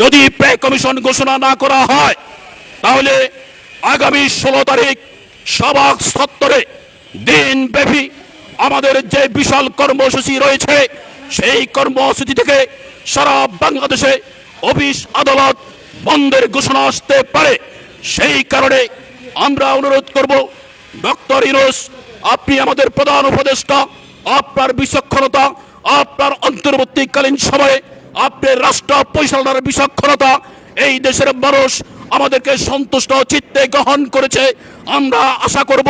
যদি pay commission ঘোষণা না করা হয়, তাহলে আগামী ষোলো তারিখ সবাক সত্তরে দিনব্যাপী আমাদের যে বিশাল কর্মসূচি রয়েছে, সেই কর্মসূচি থেকে সারা বাংলাদেশে অফিস আদালত বন্ধের ঘোষণা আসতে পারে। সেই কারণে আমরা অনুরোধ করব, ডক্টর ইনোস আপনি আমাদের প্রধান উপদেষ্টা, আপনার বিচক্ষণতা, আপনার অন্তর্বর্তীকালীন সময়ে আপনার রাষ্ট্র পরিচালনার বিচক্ষণতা এই দেশের মানুষ আমাদেরকে সন্তুষ্ট চিত্তে গ্রহণ করেছে। আমরা আশা করব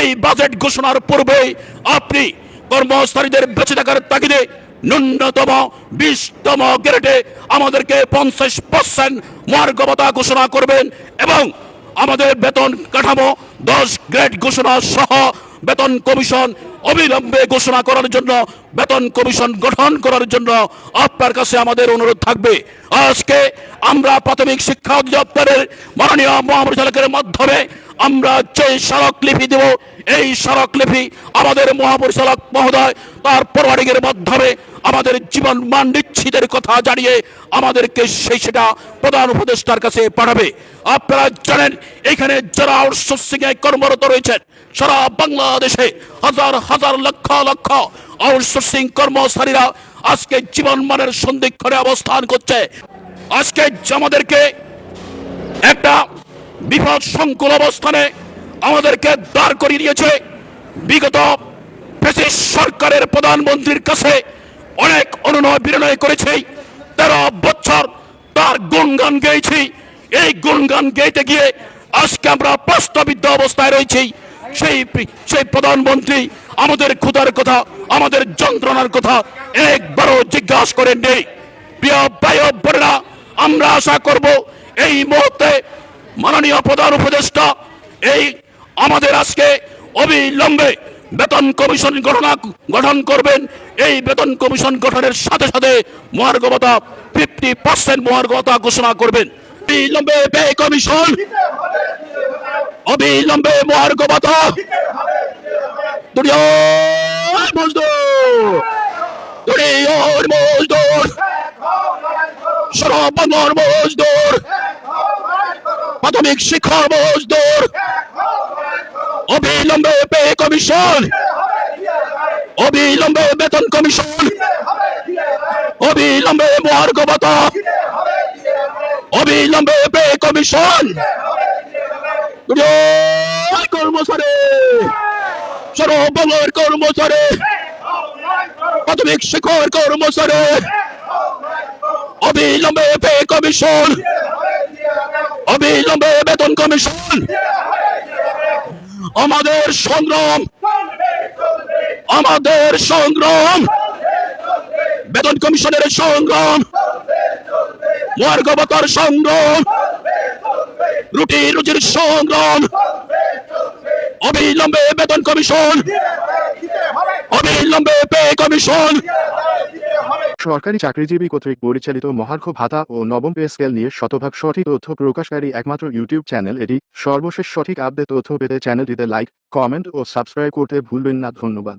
এই বাজেট ঘোষণার পূর্বে আপনি কর্মচারীদের বেঁচে থাকার তাগিদে ন্যূনতম বিশতম গ্রেডে আমাদেরকে পঞ্চাশ পার্সেন্ট মার্গবতা ঘোষণা করবেন এবং আমাদের বেতন কাঠামো দশ গ্রেড ঘোষণা সহ বেতন কমিশন অবিলম্বে ঘোষণা করার জন্য, বেতন কমিশন গঠন করার জন্য আপনার কাছে আমাদের অনুরোধ থাকবে। আজকে আমরা প্রাথমিক শিক্ষা অধিদপ্তরের মাননীয় মহাপরিচালকের মাধ্যমে আমরা যে স্মারকলিপি দেব, এই স্মারকলিপি আমাদের মহাপরিচালক মহোদয় তার পরবাডিকের মাধ্যমে আমাদের জীবন মান নিশ্চিতের কথা জানিয়ে আমাদেরকে সেই সেটা প্রধান উপদেষ্টার কাছে পাঠাবে। আপনারা জানেন, এখানে যারা আউটসোর্সিং এ কর্মরত রয়েছেন, সারা বাংলাদেশে হাজার হাজার লক্ষ লক্ষ আউটসোর্সিং কর্মচারীরা আজকে জীবন মানের সন্দিক্ষণে অবস্থান করছে। আজকে আমাদেরকে একটা বিপদ সংকুল অবস্থানে আমাদেরকে দাঁড় করিয়ে দিয়েছে। বিগত ব্রিটিশ সরকারের প্রধানমন্ত্রীর কাছে অনেক অনুনয় বিনয় করেছি। তেরো বছর তার গুণগান গেয়েছি। এই গুণগান গেইতে গিয়ে আজকে আমরা প্রস্তাবিত অবস্থায় রয়েছি। সেই সেই প্রধানমন্ত্রী আমাদের ক্ষুধার কথা, আমাদের যন্ত্রণার কথা একবারও জিজ্ঞাসা করেন নেই প্রিয় ভাই বোনেরা, আমরা আশা করব এই মুহূর্তে মাননীয় প্রধান উপদেষ্টা, এই আমাদের আজকে অবিলম্বে বেতন কমিশন গঠনা, গঠন করবেন। এই বেতন কমিশন গঠনের সাথে সাথে মহার্গবতা ফিফটি পার্সেন্ট মহার্গবতা ঘোষণা করবেন। অবিলম্বে ব্যয় কমিশন, অবিলম্বে মহার্গবতা। মজদুর মজদুর সর্বঙ্গর মজদুর। প্রাথমিক শিক্ষা মজদুর অবিলম্বে পে কমিশন। অবিলম্বে বেতন কমিশন। অবিলম্বে মহার্গবতা অবিলম্বে পে কমিশন। কর্মচারী। সর্বঙ্গের কর্মচারী। প্রাথমিক শিক্ষার কর্মচারী। অবিলম্বে পে কমিশন। অবিলম্বে বেতন কমিশন। আমাদের সংগ্রাম আমাদের সংগ্রাম। বেতন কমিশনের সংগ্রাম, মার্গবতার সংগ্রাম, রুটি রুজির সংগ্রাম। অবিলম্বে বেতন কমিশন, অবিলম্বে পে কমিশন। সরকারি চাকরিজীবী কর্তৃক পরিচালিত মহার্ঘ ভাতা ও নবম পে স্কেল নিয়ে শতভাগ সঠিক তথ্য প্রকাশকারী একমাত্র ইউটিউব চ্যানেল এটি। সর্বশেষ সঠিক আপডেট তথ্য পেতে চ্যানেলটিতে লাইক, কমেন্ট ও সাবস্ক্রাইব করতে ভুলবেন না। ধন্যবাদ।